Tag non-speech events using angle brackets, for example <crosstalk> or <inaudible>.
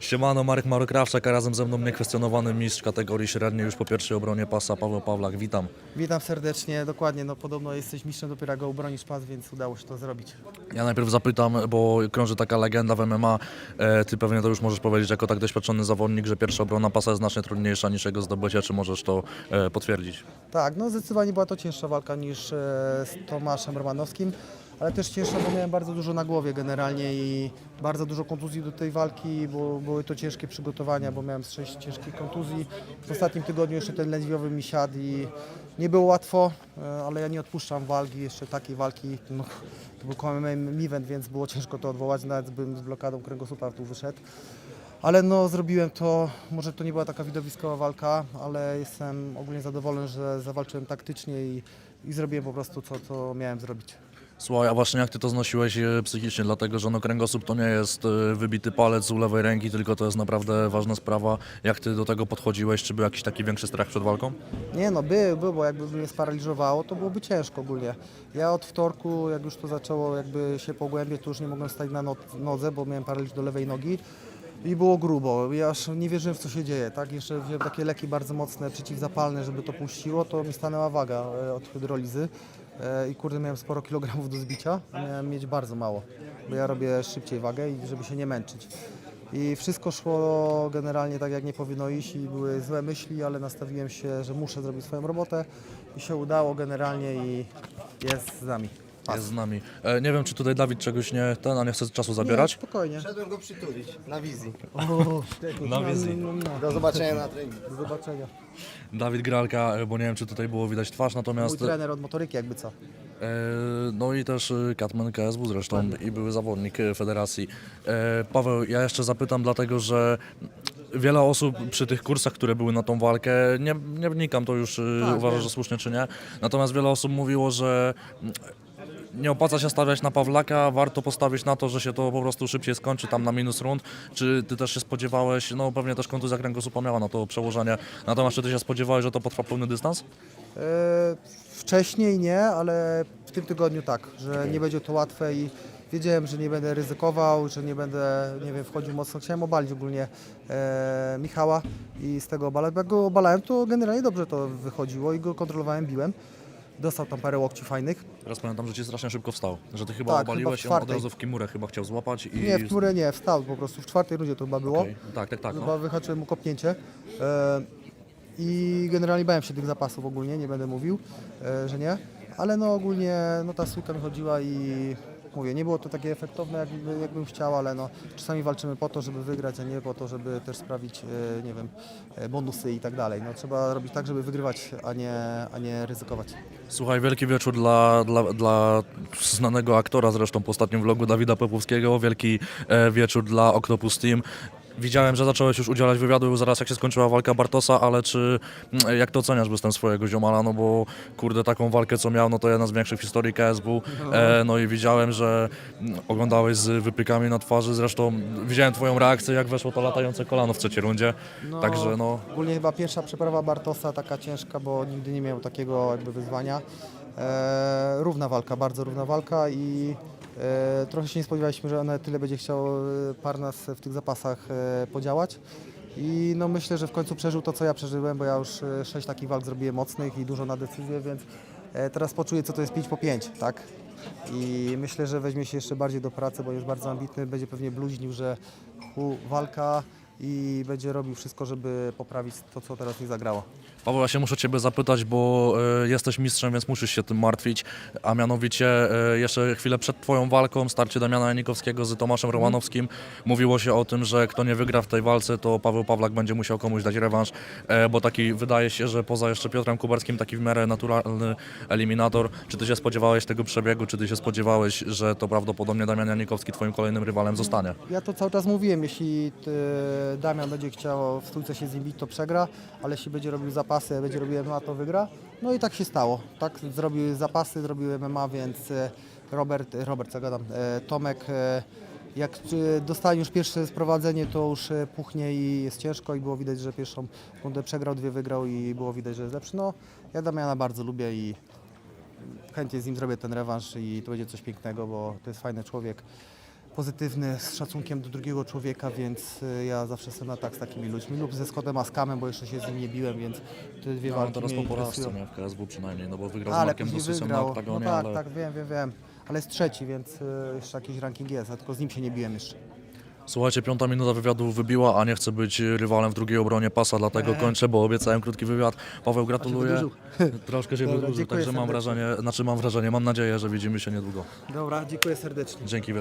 Siemano, Marek Marokrawczak, a razem ze mną niekwestionowany mistrz kategorii średniej już po pierwszej obronie pasa, Paweł Pawlak. Witam. Witam serdecznie, dokładnie, no podobno jesteś mistrzem, dopiero go obronisz pas, więc udało się to zrobić. Ja najpierw zapytam, bo krąży taka legenda w MMA, e, ty pewnie to już możesz powiedzieć jako tak doświadczony zawodnik, że pierwsza obrona pasa jest znacznie trudniejsza niż jego zdobycie, czy możesz to e, potwierdzić? Tak, no zdecydowanie była to cięższa walka niż e, z Tomaszem Romanowskim, ale też cięższa, bo miałem bardzo dużo na głowie generalnie i bardzo dużo kontuzji do tej walki, bo były to ciężkie przygotowania, bo miałem sześć ciężkich kontuzji. W ostatnim tygodniu jeszcze ten lędźwiowy mi siadł i nie było łatwo, e, ale ja nie odpuszczam walki, jeszcze takiej walki, no, to był main event, więc było ciężko to odwołać, nawet bym z blokadą kręgosłupa tu wyszedł. Ale no zrobiłem to, może to nie była taka widowiskowa walka, ale jestem ogólnie zadowolony, że zawalczyłem taktycznie i, i zrobiłem po prostu to, co miałem zrobić. Słuchaj, a właśnie jak ty to znosiłeś e, psychicznie, dlatego że no kręgosłup to nie jest e, wybity palec u lewej ręki, tylko to jest naprawdę ważna sprawa. Jak ty do tego podchodziłeś? Czy był jakiś taki większy strach przed walką? Nie no, był, był, bo jakby mnie sparaliżowało, to byłoby ciężko ogólnie. Ja od wtorku, jak już to zaczęło jakby się pogłębiać, to już nie mogłem stać na no- nodze, bo miałem paraliż do lewej nogi. I było grubo. Ja aż nie wierzyłem w co się dzieje, tak? Jeszcze wziąłem takie leki bardzo mocne, przeciwzapalne, żeby to puściło, to mi stanęła waga e, od hydrolizy. E, I kurde, miałem sporo kilogramów do zbicia, a miałem mieć bardzo mało, bo ja robię szybciej wagę i żeby się nie męczyć. I wszystko szło generalnie tak, jak nie powinno iść i były złe myśli, ale nastawiłem się, że muszę zrobić swoją robotę i się udało generalnie i jest z nami. Pas. Jest z nami. E, nie wiem, czy tutaj Dawid czegoś nie ten, a nie chce czasu zabierać. Nie, spokojnie. Szedłem go przytulić na wizji. <laughs> Na wizji. No, no. Do zobaczenia na treningu. Do zobaczenia. Dawid Gralka, e, bo nie wiem, czy tutaj było widać twarz, Mój natomiast... trener od motoryki jakby co. E, No i też e, Katman KSW zresztą i były zawodnik e, federacji. E, Paweł, ja jeszcze zapytam, dlatego że wiele osób przy tych kursach, które były na tą walkę, nie, nie wnikam, to już e, Tak, uważam, wiem. że słusznie czy nie, natomiast wiele osób mówiło, że mm, nie opłaca się stawiać na Pawlaka, warto postawić na to, że się to po prostu szybciej skończy tam na minus rund. Czy ty też się spodziewałeś, no pewnie też kontuzja kręgosłupa miała na to przełożenie, natomiast czy ty się spodziewałeś, że to potrwa pełny dystans? E, wcześniej nie, ale w tym tygodniu tak, że nie będzie to łatwe i wiedziałem, że nie będę ryzykował, że nie będę, nie wiem, wchodził mocno. Chciałem obalić ogólnie e, Michała i z tego obalać. Bo jak go obalałem, to generalnie dobrze to wychodziło i go kontrolowałem, biłem. Dostał tam parę łokci fajnych. Teraz pamiętam, że ci strasznie szybko wstał, że ty chyba Tak, obaliłeś chyba ją od razu w kimurę, chyba chciał złapać i... Nie, w które nie, wstał po prostu. W czwartej rundzie to chyba było. Okej, Tak, tak, tak. Chyba No. wyhaczyłem mu kopnięcie. E, I generalnie bałem się tych zapasów ogólnie, nie będę mówił, e, że nie. Ale no ogólnie no ta stójka mi chodziła i mówię, nie było to takie efektowne jakby, jakbym chciał, ale no czasami walczymy po to, żeby wygrać, a nie po to, żeby też sprawić, e, nie wiem, e, bonusy i tak dalej. No trzeba robić tak, żeby wygrywać, a nie, a nie ryzykować. Słuchaj, wielki wieczór dla, dla, dla znanego aktora zresztą po ostatnim vlogu Dawida Popowskiego, wielki e, wieczór dla Octopus Team. Widziałem, że zacząłeś już udzielać wywiadu zaraz jak się skończyła walka Bartosa, ale czy mm, jak to oceniasz występ swojego ziomala, no bo kurde taką walkę co miał, no to jedna z większych w historii KSW, e, no i widziałem, że mm, oglądałeś z wypykami na twarzy, zresztą widziałem twoją reakcję jak weszło to latające kolano w trzeciej rundzie, No, także no. Ogólnie chyba pierwsza przeprawa Bartosa taka ciężka, bo nigdy nie miał takiego jakby wyzwania. E, równa walka, bardzo równa walka i e, trochę się nie spodziewaliśmy, że ona tyle będzie chciał e, Parnas w tych zapasach e, podziałać. I no myślę, że w końcu przeżył to, co ja przeżyłem, bo ja już sześć takich walk zrobiłem mocnych i dużo na decyzję, więc teraz poczuję, co to jest 5 po 5, tak? I myślę, że weźmie się jeszcze bardziej do pracy, bo jest bardzo ambitny, będzie pewnie bluźnił, że hu, walka i będzie robił wszystko, żeby poprawić to, co teraz nie zagrało. Paweł, ja się muszę Ciebie zapytać, bo e, jesteś mistrzem, więc musisz się tym martwić. A mianowicie e, jeszcze chwilę przed Twoją walką, starcie Damiana Janikowskiego z Tomaszem Romanowskim, mówiło się o tym, że kto nie wygra w tej walce, to Paweł Pawlak będzie musiał komuś dać rewanż, e, bo taki wydaje się, że poza jeszcze Piotrem Kubarskim taki w miarę naturalny eliminator. Czy Ty się spodziewałeś tego przebiegu, czy Ty się spodziewałeś, że to prawdopodobnie Damian Janikowski Twoim kolejnym rywalem zostanie? Ja to cały czas mówiłem, jeśli e, Damian będzie chciał w stójce się z nim bić, to przegra, ale jeśli będzie robił zapasy, będzie robił MMA, to wygra. No i tak się stało. Tak zrobił zapasy, zrobił MMA, więc e, Robert, Robert, co gadam, e, Tomek, e, jak dostali już pierwsze sprowadzenie, to już puchnie i jest ciężko i było widać, że pierwszą rundę przegrał, dwie wygrał i było widać, że jest lepszy. No, ja Damiana bardzo lubię i chętnie z nim zrobię ten rewanż i to będzie coś pięknego, bo to jest fajny człowiek. Pozytywny, z szacunkiem do drugiego człowieka, więc y, ja zawsze jestem na tak z takimi ludźmi. Lub ze Scottem Askamem, bo jeszcze się z nim nie biłem, więc te dwie No, walki teraz po porażce w KSW przynajmniej, no bo wygrał z Ale Markiem później Dusysem na. No oktagonie, tak, ale... tak, wiem, wiem, wiem. Ale jest trzeci, więc y, jeszcze jakiś ranking jest, a tylko z nim się nie biłem jeszcze. Słuchajcie, piąta minuta wywiadu wybiła, a nie chcę być rywalem w drugiej obronie pasa, dlatego kończę, bo obiecałem krótki wywiad. Paweł, gratuluję. wydłużył. <laughs> Troszkę się Dobra, wydłużył, także mam serdecznie. wrażenie, znaczy mam wrażenie, mam nadzieję, że widzimy się niedługo. Dobra, dziękuję serdecznie. Dzięki wielkie.